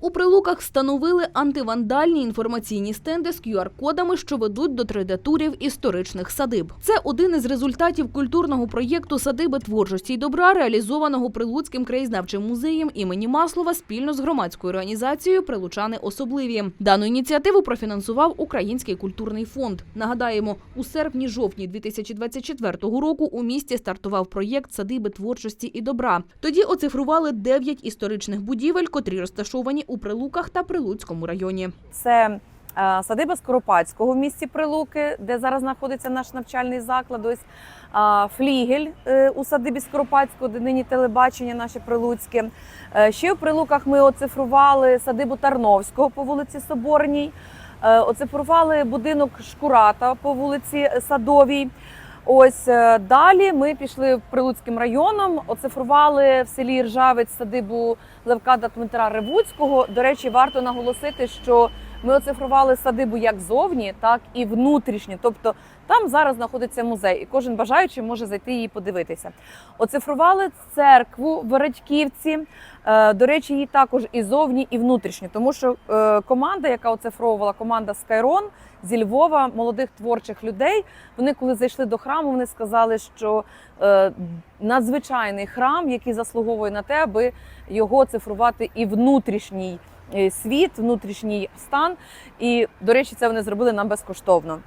У прилуках встановили антивандальні інформаційні стенди з QR-кодами, що ведуть до 3D-турів історичних садиб. Це один із результатів культурного проєкту Садиби творчості й добра, реалізованого Прилуцьким краєзнавчим музеєм імені Маслова спільно з громадською організацією Прилучани особливі. Дану ініціативу профінансував Український культурний фонд. Нагадаємо, у серпні-жовтні 2024 року у місті стартував проєкт Садиби творчості і добра. Тоді оцифрували 9 історичних будівель, котрі розташовані у Прилуках та Прилуцькому районі. Це е, садиба Скоропадського в місті Прилуки, де зараз знаходиться наш навчальний заклад. Ось флігель е, у садибі Скоропадського, де нині телебачення наше прилуцьке. Е, Ще в Прилуках ми оцифрували садибу Тарновського по вулиці Соборній. Оцифрували будинок Шкурата по вулиці Садовій. Ось е, далі ми пішли Прилуцьким районом, оцифрували в селі Ржавець садибу Левка Дмитра Ревуцького. До речі, варто наголосити, що ми оцифрували садибу як зовні, так і внутрішньо. Тобто там зараз знаходиться музей, і кожен бажаючий може зайти її подивитися. Оцифрували церкву в Радьківці. Е, До речі, її також і зовні, і внутрішньо, тому що е, команда, яка оцифровувала, команда Скайрон зі Львова, молодих творчих людей. Вони, коли зайшли до храму, вони сказали, що е, надзвичайний храм, який заслуговує на те, аби його цифрувати і внутрішній світ, внутрішній стан. І, до речі, це вони зробили нам безкоштовно.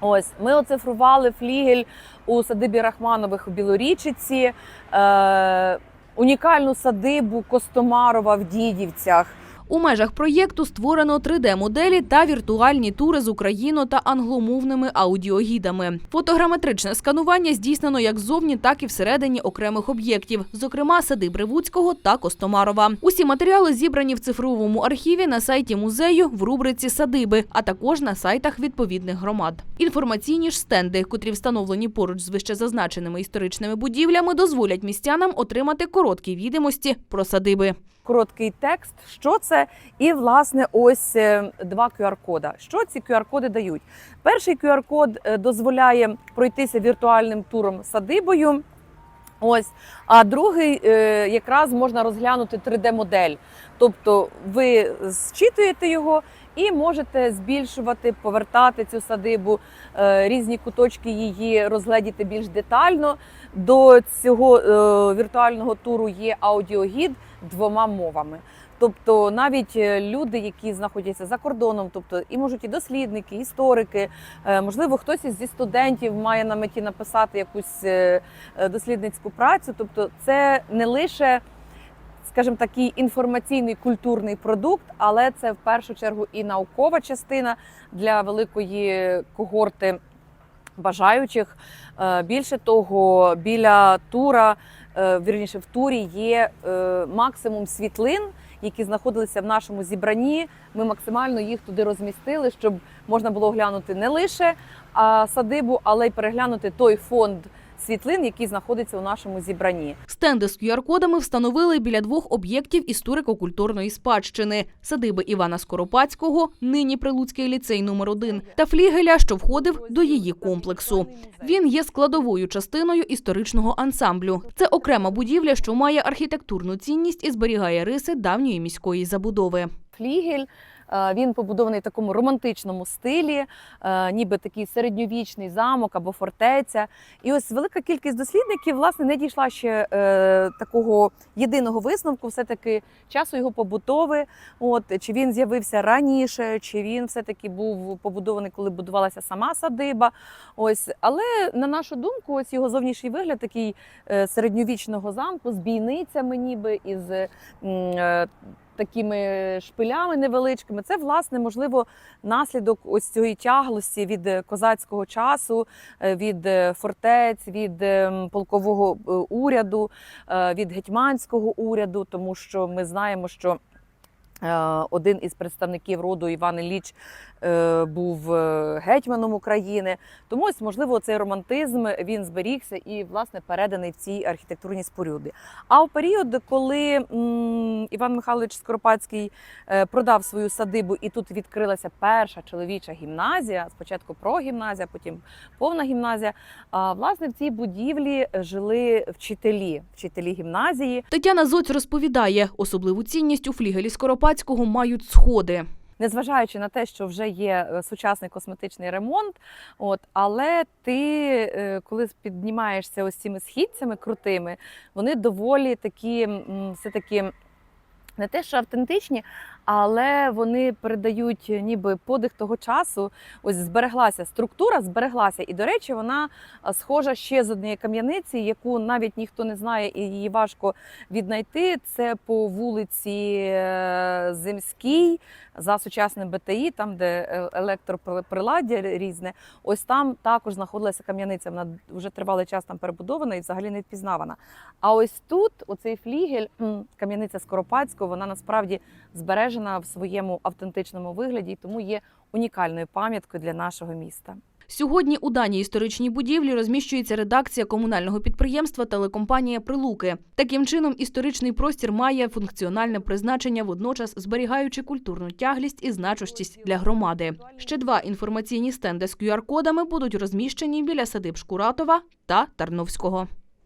Ось ми оцифрували флігель у садибі Рахманових у Білорічиці, е, унікальну садибу Костомарова в Дідівцях. У межах проєкту створено 3D-моделі та віртуальні тури з україно та англомовними аудіогідами. Фотограметричне сканування здійснено як ззовні, так і всередині окремих об'єктів, зокрема садиб Ревуцького та Костомарова. Усі матеріали зібрані в цифровому архіві на сайті музею в рубриці Садиби, а також на сайтах відповідних громад. Інформаційні ж стенди, котрі встановлені поруч з вищезазначеними історичними будівлями, дозволять містянам отримати короткі відомості про садиби. Короткий текст, що це, і власне ось е, два QR-кода. Що ці QR-коди дають? Перший QR-код е, дозволяє пройтися віртуальним туром садибою. Ось, а другий е, якраз можна розглянути 3D-модель. Тобто ви зчитуєте його і можете збільшувати, повертати цю садибу, різні куточки її розгледіти більш детально. До цього віртуального туру є аудіогід двома мовами. Тобто навіть е, люди, які знаходяться за кордоном, тобто і можуть і дослідники, історики, е, можливо, хтось із зі студентів має на меті написати якусь е, дослідницьку працю. Тобто, це не лише, скажімо, такий інформаційний культурний продукт, але це в першу чергу і наукова частина для великої когорти бажаючих. Більше того, біля тура, вірніше в турі є е, максимум світлин, які знаходилися в нашому зібранні. Ми максимально їх туди розмістили, щоб можна було оглянути не лише садибу, але й переглянути той фонд світлин, який знаходиться у нашому зібранні. Стенди з QR-кодами встановили біля двох об'єктів історико-культурної спадщини – садиби Івана Скоропадського, нині Прилуцький ліцей номер 1 та флігеля, що входив до її комплексу. Він є складовою частиною історичного ансамблю. Це окрема будівля, що має архітектурну цінність і зберігає риси давньої міської забудови. Флігель. Е, Він побудований в такому романтичному стилі, е, ніби такий середньовічний замок або фортеця. І ось велика кількість дослідників власне не дійшла ще е, такого єдиного висновку, все-таки часу його побутови. От чи він з'явився раніше, чи він все-таки був побудований, коли будувалася сама садиба. Ось, але на нашу думку, ось його зовнішній вигляд такий середньовічного замку з бійницями, ніби із такими шпилями невеличкими. Це власне можливо наслідок ось цієї тяглості від е, козацького часу, е, від е, фортець, від ем, полкового уряду, від гетьманського уряду, тому що ми знаємо, що. Е, Один із представників роду Іван Ілліч е, був е, гетьманом України. Тому ось, можливо, цей романтизм він зберігся і власне переданий в цій архітектурній споруді. А у період, коли Іван Михайлович Скоропадський продав свою садибу, і тут відкрилася перша чоловіча гімназія, спочатку прогімназія, потім повна гімназія. А власне в цій будівлі жили вчителі, вчителі гімназії. Тетяна Зоць розповідає, особливу цінність у флігелі Скоропадського Скоропадського мають сходи. незважаючи на те, що вже є е, сучасний косметичний ремонт, от але ти, е, коли піднімаєшся ось цими східцями крутими, вони доволі такі, все таки. Не те, що автентичні, але вони передають ніби подих того часу. Ось збереглася структура, збереглася. І, до речі, вона схожа ще з однієї кам'яниці, яку навіть ніхто не знає і її важко віднайти. Це по вулиці е, Земській за сучасним БТІ, там, де е, електроприладдя різне. Ось там також знаходилася кам'яниця. Вона вже тривалий час там перебудована і взагалі не впізнавана. А ось тут, оцей флігель, кам'яниця Скоропадського, вона насправді збережена в своєму автентичному вигляді, і тому є унікальною пам'яткою для нашого міста. Сьогодні у даній історичній будівлі розміщується редакція комунального підприємства телекомпанія Прилуки. Таким чином, історичний простір має функціональне призначення, водночас зберігаючи культурну тяглість і значущість для громади. Ще два інформаційні стенди з QR-кодами будуть розміщені біля садиб Шкуратова та Тарновського.